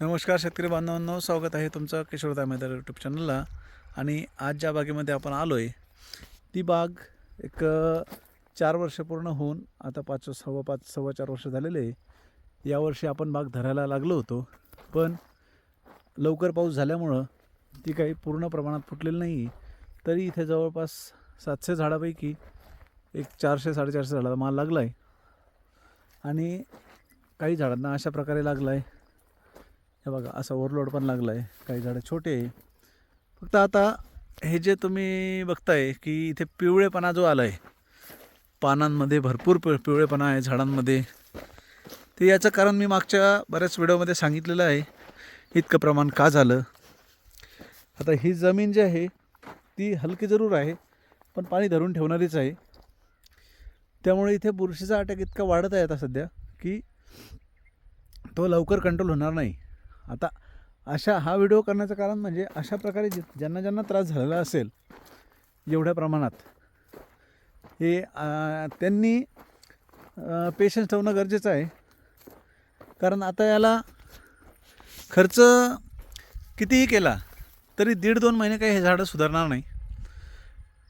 नमस्कार शेतकरी बांधवांनो स्वागत आहे तुमचं किशोरदा मैदार यूट्यूब चॅनलला आणि आज ज्या बागेमध्ये आपण आलो आहे ती बाग एक चार वर्ष पूर्ण होऊन आता पाच सव्वा पाच सव्वा चार वर्ष झालेले आहे. यावर्षी आपण बाग धरायला लागलो होतो पण लवकर पाऊस झाल्यामुळं ती काही पूर्ण प्रमाणात फुटलेली नाही तरी इथे जवळपास सातशे झाडापैकी एक चारशे साडेचारशे झाडाला माल लागला आहे आणि काही झाडांना अशा प्रकारे लागला आहे हे बघा असा ओव्हरलोड पण लागला आहे काही झाडं छोटे आहे. फक्त आता हे जे तुम्ही बघताय की इथे पिवळेपणा जो आला आहे पानांमध्ये भरपूर पि पिवळेपणा आहे झाडांमध्ये. ते याचं कारण मी मागच्या बऱ्याच व्हिडिओमध्ये सांगितलेलं आहे. इतकं प्रमाण का झालं? आता ही जमीन जी आहे ती हलकी जरूर आहे पण पाणी धरून ठेवणारीच आहे. त्यामुळे इथे बुरशीचा अटॅक इतका वाढत आहे आता सध्या की तो लवकर कंट्रोल होणार नाही. आता अशा हा व्हिडिओ करण्याचं कारण म्हणजे अशा प्रकारे जि ज्यांना ज्यांना त्रास झालेला असेल एवढ्या प्रमाणात हे त्यांनी पेशन्स ठेवणं गरजेचं आहे. कारण आता याला खर्च कितीही केला तरी दीड दोन महिने काही हे झाडं सुधारणार नाही.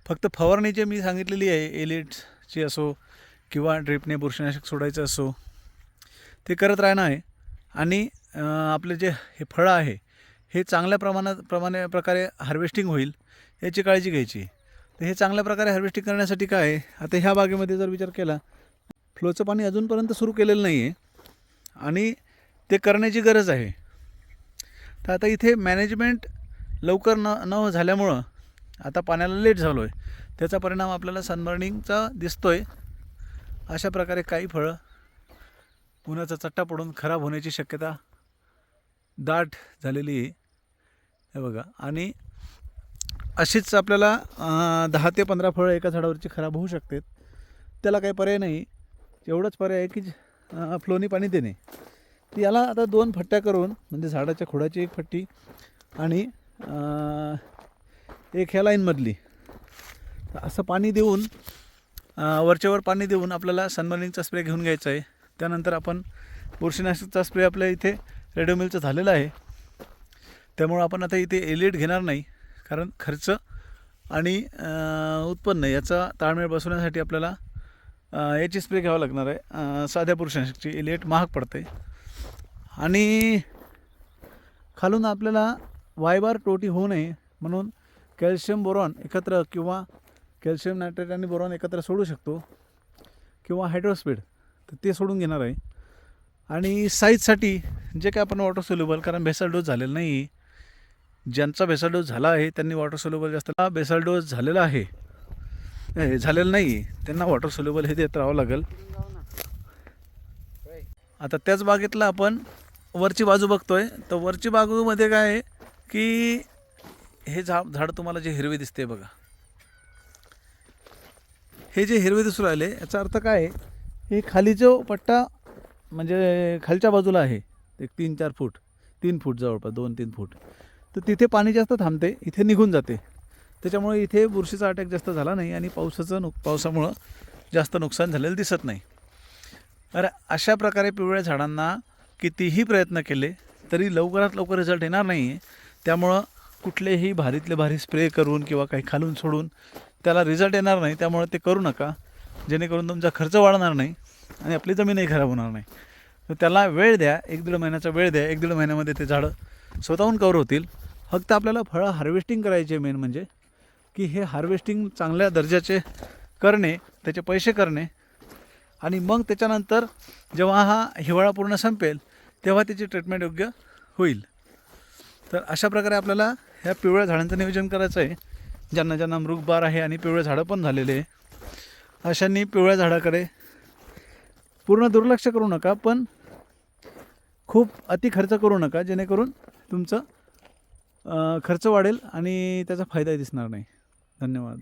फक्त फवारणी जे मी सांगितलेली आहे एलिटची असो किंवा ड्रिपने बुरशीनाशक सोडायचं असो ते करत राहणं आहे. आणि आपले जे हे फळं आहे हे चांगल्या प्रमाणात प्रमाणे प्रकारे हार्वेस्टिंग होईल याची काळजी घ्यायची. तर हे चांगल्या प्रकारे हार्वेस्टिंग करण्यासाठी काय आहे? आता ह्या बागेमध्ये जर विचार केला फ्लोचं पाणी अजूनपर्यंत सुरू केलेलं नाही आहे आणि ते करण्याची गरज आहे. तर आता इथे मॅनेजमेंट लवकर न न झाल्यामुळं आता पाण्याला लेट झालो आहे त्याचा परिणाम आपल्याला सनबर्निंगचा दिसतो आहे अशा प्रकारे काही फळं उन्हाचा चट्टा पडून खराब होण्याची शक्यता दाट झालेली आहे. हे बघा. आणि अशीच आपल्याला दहा ते पंधरा फळं एका झाडावरची खराब होऊ शकतात त्याला काही पर्याय नाही. एवढंच पर्याय आहे की फ्लोनी पाणी देणे. तर याला आता दोन फट्ट्या करून म्हणजे झाडाच्या खोडाची एक फट्टी आणि एक ह्या लाईनमधली. असं पाणी देऊन वरच्यावर पाणी देऊन आपल्याला सनबर्निंगचा स्प्रे घेऊन घ्यायचा आहे. त्यानंतर आपण बुरशीनाशकचा स्प्रे आपल्या इथे रेडिओ मिलचं झालेलं आहे. त्यामुळं आपण आता इथे एलिट घेणार नाही कारण खर्च आणि उत्पन्न याचा ताळमेळ बसवण्यासाठी आपल्याला याची स्प्रे घ्यावं लागणार आहे. साध्या पुरुषांची एलिट महाग पडते. आणि खालून आपल्याला वायबार टोटी होऊ नये म्हणून कॅल्शियम बोरॉन एकत्र किंवा कॅल्शियम नायट्रेट आणि बोरॉन एकत्र सोडू शकतो. किंवा हायड्रोस्पीड तर ते सोडून घेणार आहे. आणि साईजसाठी जे काय आपण वॉटर सोल्युबल कारण भेसल डोस झालेला नाही ज्यांचा भेसल डोस झाला आहे त्यांनी वॉटर सोल्युबल जास्त भेसल डोस झालेला आहे झालेलं झालेला नाही त्यांना वॉटर सोल्युबल हे देत राहावं लागेल. आता त्याच बागेतला आपण वरची बाजू बघतोय. तर वरची बाजूमध्ये काय आहे की हे झा झाड तुम्हाला जे हिरवे दिसते बघा. हे जे हिरवे दिसू राहिले याचा अर्थ काय आहे हे खाली जो पट्टा म्हणजे खालच्या बाजूला आहे. एक तीन चार फूट तीन फूट जवळपास दोन तीन फूट. तर तिथे पाणी जास्त थांबते इथे निघून जाते. त्याच्यामुळे इथे बुरशीचा अटॅक जास्त झाला नाही आणि पावसाचं नुक पावसामुळं जास्त नुकसान झालेलं दिसत नाही. तर अशा प्रकारे पिवळ्या झाडांना कितीही प्रयत्न केले तरी लवकरात लवकर रिझल्ट येणार नाही आहे त्यामुळं कुठलेही भारीतले भारी स्प्रे करून किंवा काही खालून सोडून त्याला रिझल्ट येणार नाही. त्यामुळे ते करू नका. जेणेकरून तुमचा खर्च वाढणार नाही. आणि आपली जमीनही खराब होणार नाही. तर त्याला वेळ द्या एक दीड महिन्याचा वेळ द्या एक दीड महिन्यामध्ये ते झाडं स्वतःहून कवर होतील. फक्त आपल्याला फळं हार्वेस्टिंग करायचे मेन म्हणजे की हे हार्वेस्टिंग चांगल्या दर्जाचे करणे त्याचे पैसे करणे. आणि मग त्याच्यानंतर जेव्हा हा हिवाळा पूर्ण संपेल तेव्हा त्याची ट्रीटमेंट योग्य होईल. तर अशा प्रकारे आपल्याला ह्या पिवळ्या झाडांचं नियोजन करायचं आहे. ज्यांना ज्यांना मृगबार आहे आणि पिवळे झाडं पण झालेले आहे. अशांनी पिवळ्या झाडाकडे पूर्ण दुर्लक्ष करू नका पण खूप अति खर्च करू नका जेणेकरून तुमचं खर्च वाढेल आणि त्याचा फायदाही दिसणार नाही. धन्यवाद.